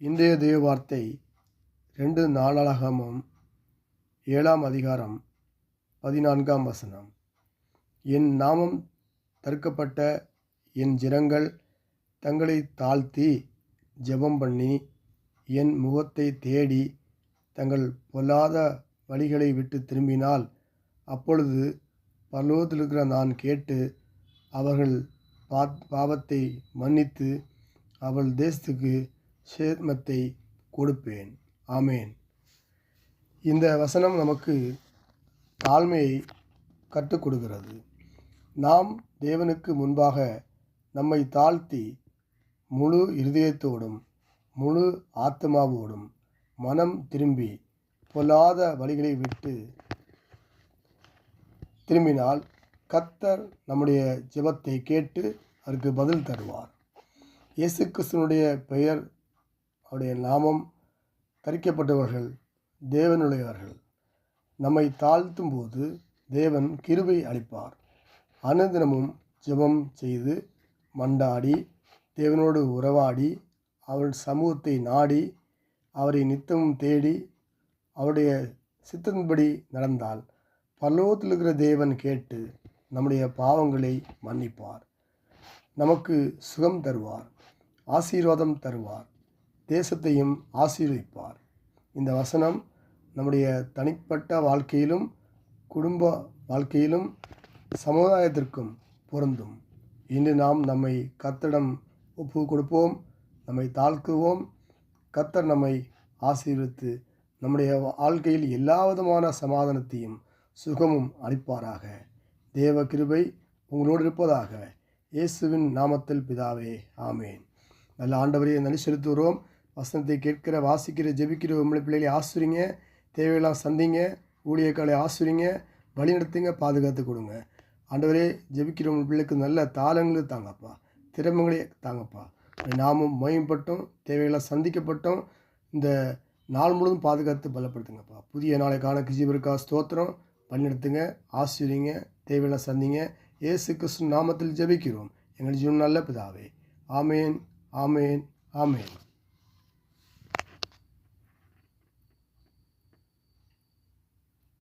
இன்றைய தேவார்த்தை ரெண்டு நாளகமும் ஏழாம் அதிகாரம் பதினான்காம் வசனம். என் நாமம் தடுக்கப்பட்ட என் ஜனங்கள் தங்களை தாழ்த்தி ஜெபம் பண்ணி என் முகத்தை தேடி தங்கள் பொல்லாத வழிகளை விட்டு திரும்பினால் அப்பொழுது பரலோகத்தில் இருக்கிற நான் கேட்டு அவர்கள் பாவத்தை மன்னித்து அவள் தேசத்துக்கு சேத்மத்தை கொடுப்பேன். ஆமேன். இந்த வசனம் நமக்கு தாழ்மையை கற்றுக் கொடுக்கிறது. நாம் தேவனுக்கு முன்பாக நம்மை தாழ்த்தி முழு இருதயத்தோடும் முழு ஆத்மாவோடும் மனம் திரும்பி பொல்லாத வழிகளை விட்டு திரும்பினால் கத்தர் நம்முடைய ஜெபத்தை கேட்டு அதற்கு பதில் தருவார். இயேசு கிறிஸ்தனுடைய பெயர் அவருடைய நாமம் தரிக்கப்பட்டவர்கள் தேவனுடையவர்கள். நம்மை தாழ்த்தும் போது தேவன் கிருபை அளிப்பார். அனுதினமும் ஜெபம் செய்து மண்டாடி தேவனோடு உறவாடி அவர் சமூகத்தை நாடி அவரை நித்தமும் தேடி அவருடைய சித்தத்தின்படி நடந்தால் பல்லோகத்தில் இருக்கிற தேவன் கேட்டு நம்முடைய பாவங்களை மன்னிப்பார். நமக்கு சுகம் தருவார் ஆசீர்வாதம் தருவார். தேசத்தையும் ஆசீர்வதிப்பார் இந்த வசனம் நம்முடைய தனிப்பட்ட வாழ்க்கையிலும் குடும்ப வாழ்க்கையிலும் சமுதாயத்திற்கும் பொருந்தும். இன்று நாம் நம்மை கத்திடம் ஒப்பு கொடுப்போம் நம்மை தாழ்த்துவோம். கத்தர் நம்மை ஆசீர்வித்து நம்முடைய வாழ்க்கையில் எல்லா விதமான சமாதானத்தையும் சுகமும் அளிப்பாராக. தேவ கிருபை உங்களோடு இருப்பதாக இயேசுவின் நாமத்தில் பிதாவே ஆமேன். நல்ல ஆண்டவரையை நன்றி செலுத்துகிறோம். வசனத்தை கேட்கிற வாசிக்கிற ஜெபிக்கிற உங்களை பிள்ளைகளை ஆசுரிங்க. தேவையெல்லாம் சந்திங்க. ஊழியர்களை ஆசுரிங்க. வழி நடத்துங்க. பாதுகாத்து கொடுங்க. ஆண்டவரே ஜெபிக்கிற உங்கள் பிள்ளைக்கு நல்ல தாளங்களை தாங்கப்பா. திறமைகளை தாங்கப்பா. நாமும் மயம்பட்டோம் தேவைகளாக சந்திக்கப்பட்டோம். இந்த நாள் முழுவதும் பாதுகாத்து பலப்படுத்துங்கப்பா. புதிய நாளை காண கிஜிபருக்கா ஸ்தோத்திரம். வழிநடத்துங்க ஆசிரியங்க தேவையெல்லாம் சந்திங்க. ஏசு கிறிஸ்து நாமத்தில் ஜெபிக்கிறோம். எங்கள் ஜீவன் நல்ல பிதாவே. ஆமேன். ஆமேன். ஆமேன்.